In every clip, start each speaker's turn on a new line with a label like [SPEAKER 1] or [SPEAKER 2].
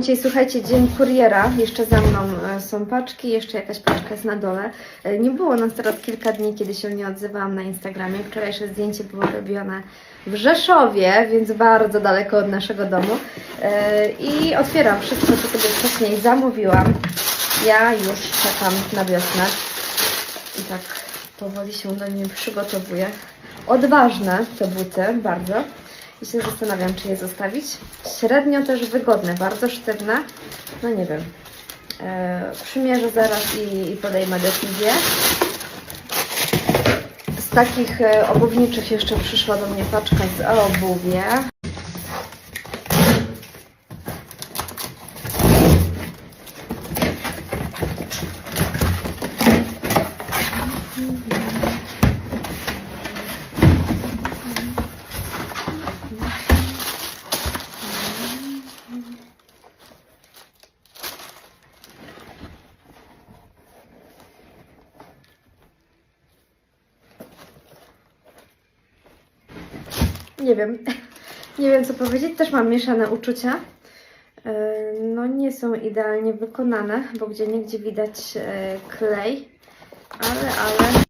[SPEAKER 1] Dzisiaj, słuchajcie, dzień kuriera. Jeszcze za mną e, są paczki, jeszcze jakaś paczka jest na dole. E, Nie było nas teraz kilka dni, kiedy się nie odzywałam na Instagramie. Wczorajsze zdjęcie było robione w Rzeszowie, więc bardzo daleko od naszego domu. E, I otwieram wszystko, co sobie wcześniej zamówiłam. Ja już czekam na wiosnę i tak powoli się do niej przygotowuję. Odważne te buty, bardzo. I się zastanawiam, czy je zostawić. Średnio też wygodne, bardzo sztywne. No nie wiem. E, przymierzę zaraz i, i podejmę decyzję. Z takich e, obuwniczych jeszcze przyszła do mnie paczka z obuwie. Nie wiem. Nie wiem co powiedzieć. Też mam mieszane uczucia. E, No nie są idealnie wykonane, bo gdzie niegdzie widać e, klej. Ale, ale...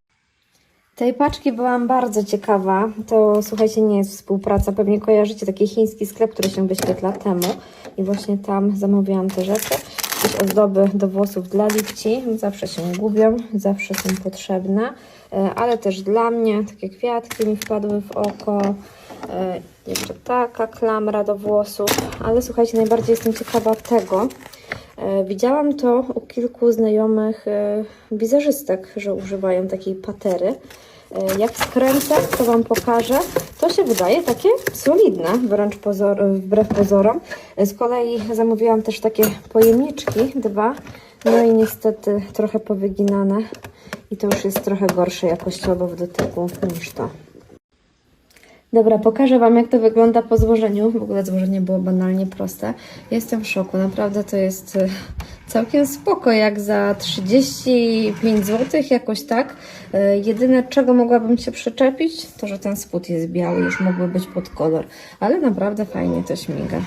[SPEAKER 1] Tej paczki byłam bardzo ciekawa. To słuchajcie, nie jest współpraca. Pewnie kojarzycie taki chiński sklep, który się wyświetla temu. I właśnie tam zamówiłam te rzeczy. Jakieś ozdoby do włosów dla lipci. Zawsze się gubią, zawsze są potrzebne. E, Ale też dla mnie takie kwiatki mi wpadły w oko. E, Jeszcze taka klamra do włosów. Ale słuchajcie, najbardziej jestem ciekawa tego. E, Widziałam to u kilku znajomych e, wizerzystek, że używają takiej patery. Jak skręcę, to Wam pokażę. To się wydaje takie solidne, wręcz pozor, wbrew pozorom. Z kolei zamówiłam też takie pojemniczki, dwa. No i niestety trochę powyginane. I to już jest trochę gorsze jakościowo w dotyku niż to. Dobra, pokażę Wam, jak to wygląda po złożeniu. W ogóle złożenie było banalnie proste. Jestem w szoku, naprawdę to jest e, całkiem spoko, jak za 35 zł, jakoś tak. E, Jedyne, czego mogłabym się przyczepić, to że ten spód jest biały, już mógłby być pod kolor. Ale naprawdę fajnie to śmiga.